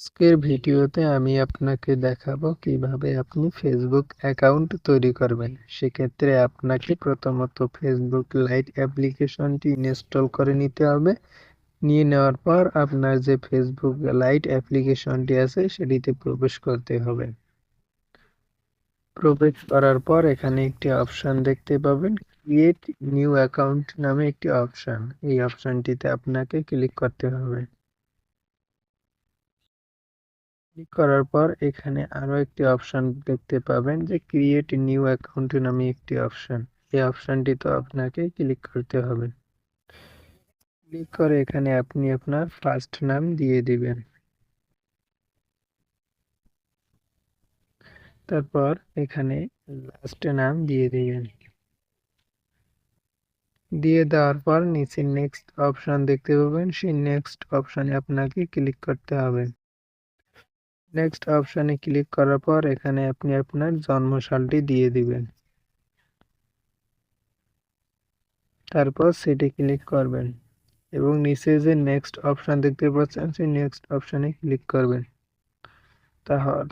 আজকের ভিডিওতে আমি আপনাকে দেখাবো কীভাবে আপনি ফেসবুক অ্যাকাউন্ট তৈরি করবেন। সেক্ষেত্রে আপনাকে প্রথমত ফেসবুক লাইট অ্যাপ্লিকেশনটি ইনস্টল করে নিতে হবে। নিয়ে নেওয়ার পর আপনার যে ফেসবুক লাইট অ্যাপ্লিকেশনটি আছে, সেটিতে প্রবেশ করতে হবে। প্রবেশ করার পর এখানে একটি অপশন দেখতে পাবেন ক্রিয়েট নিউ অ্যাকাউন্ট নামে একটি অপশন এই অপশনটিতে আপনাকে ক্লিক করতে হবে। ক্লিক করার পর এখানে আরও একটি অপশন দেখতে পাবেন যে ক্রিয়েট নিউ অ্যাকাউন্ট নামে একটি অপশন এই অপশনটি তো আপনাকে ক্লিক করতে হবে। ক্লিক করে এখানে আপনি আপনার ফার্স্ট নাম দিয়ে দিবেন। তারপর এখানে লাস্ট নাম দিয়ে দিবেন। দিয়ে দেওয়ার পর নিচে নেক্সট অপশন দেখতে পাবেন। সেই নেক্সট অপশনে আপনাকে ক্লিক করতে হবে। নেক্সট অপশানে ক্লিক করার পর এখানে আপনি আপনার জন্মসালটি দিয়ে দিবেন। তারপর সেটি ক্লিক করবেন এবং নিচে যে নেক্সট অপশান দেখতে পাচ্ছেন, সেই নেক্সট অপশানে ক্লিক করবেন।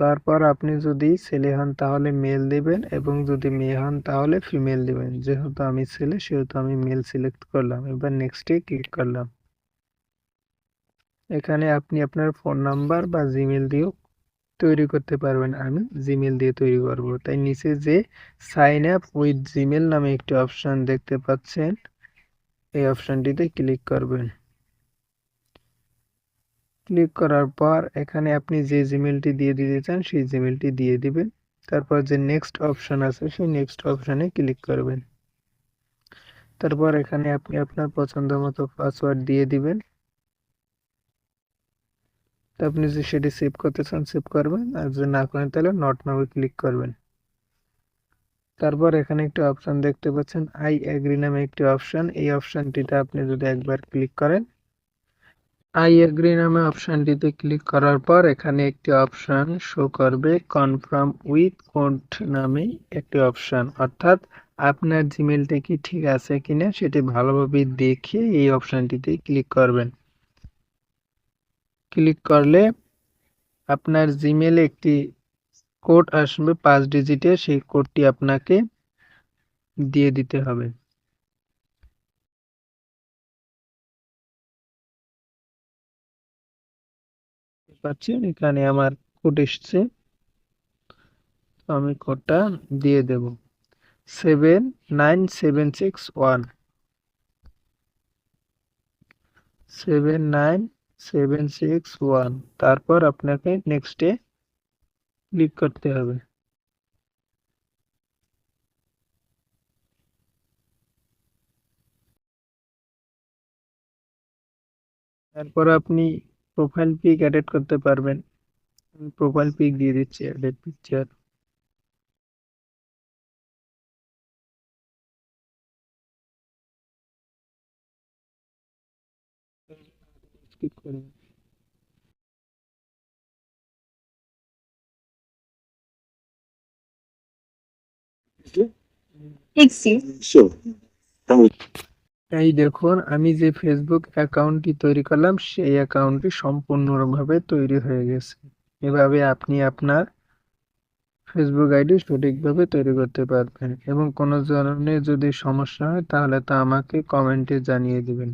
তারপর আপনি যদি ছেলে হন তাহলে মেল দিবেন এবং যদি মেয়ে হন তাহলে ফিমেল দিবেন। যেহেতু আমি ছেলে, সেহেতু আমি মেল সিলেক্ট করলাম। এবার নেক্সটে ক্লিক করলাম। এখানে আপনি আপনার ফোন নাম্বার বা জিমেল দিয়েও তৈরি করতে পারবেন। আমি জিমেল দিয়ে তৈরি করব। তাই নিচে যে সাইন আপ উইথ জিমেল নামে একটি অপশন দেখতে পাচ্ছেন, এই অপশনটিতে ক্লিক করবেন। ক্লিক করার পর এখানে আপনি যে জিমেলটি দিয়ে দিতে চান, সেই জিমেলটি দিয়ে দিবেন। তারপর যে নেক্সট অপশন আছে, সেই নেক্সট অপশানে ক্লিক করবেন। তারপর এখানে আপনি আপনার পছন্দ মতো পাসওয়ার্ড দিয়ে দিবেন। তো আপনি যদি সেটি সেভ করতে চান সেভ করবেন। আর যদি না করেন, তাহলে নট নাও ক্লিক করবেন। তারপর এখানে একটি অপশন দেখতে পাচ্ছেন আই এগ্রি নামে একটি অপশন এই অপশনটিতে আপনি যদি একবার ক্লিক করেন আই এগ্রি নামে অপশনটিতে ক্লিক করার পর এখানে একটি অপশান শো করবে কনফার্ম উইথ কোড নামে একটি অপশন অর্থাৎ আপনার জিমেলটা কি ঠিক আছে কিনা, সেটি ভালোভাবে দেখে এই অপশনটিতে ক্লিক করবেন। ক্লিক করলে আপনার জিমেলে একটি কোড আসবে, পাঁচ ডিজিটের সেই কোডটি আপনাকে দিয়ে দিতে হবে। পাচ্ছেন, এখানে আমার কোড এসছে। আমি কোডটা দিয়ে দেব। Seven nine seven six one seven nine seven six one তারপর আপনাকে নেক্সটে ক্লিক করতে হবে তারপর আপনি প্রোফাইল পিক এডিট করতে পারবেন প্রোফাইল পিক দিয়ে দিচ্ছি এডিট পিকচার স্কিপ করে। এই দেখুন আমি যে ফেসবুক অ্যাকাউন্টটি তৈরি করলাম সেই অ্যাকাউন্টটি সম্পূর্ণভাবে তৈরি হয়ে গেছে। এভাবে আপনি আপনার ফেসবুক আইডি সঠিকভাবে তৈরি করতে পারবেন এবং কোনো ধরনের যদি সমস্যা হয় তাহলে তা আমাকে কমেন্টে জানিয়ে দিবেন।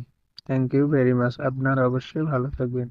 থ্যাংক ইউ ভেরি মাচ আপনারা অবশ্যই ভালো থাকবেন।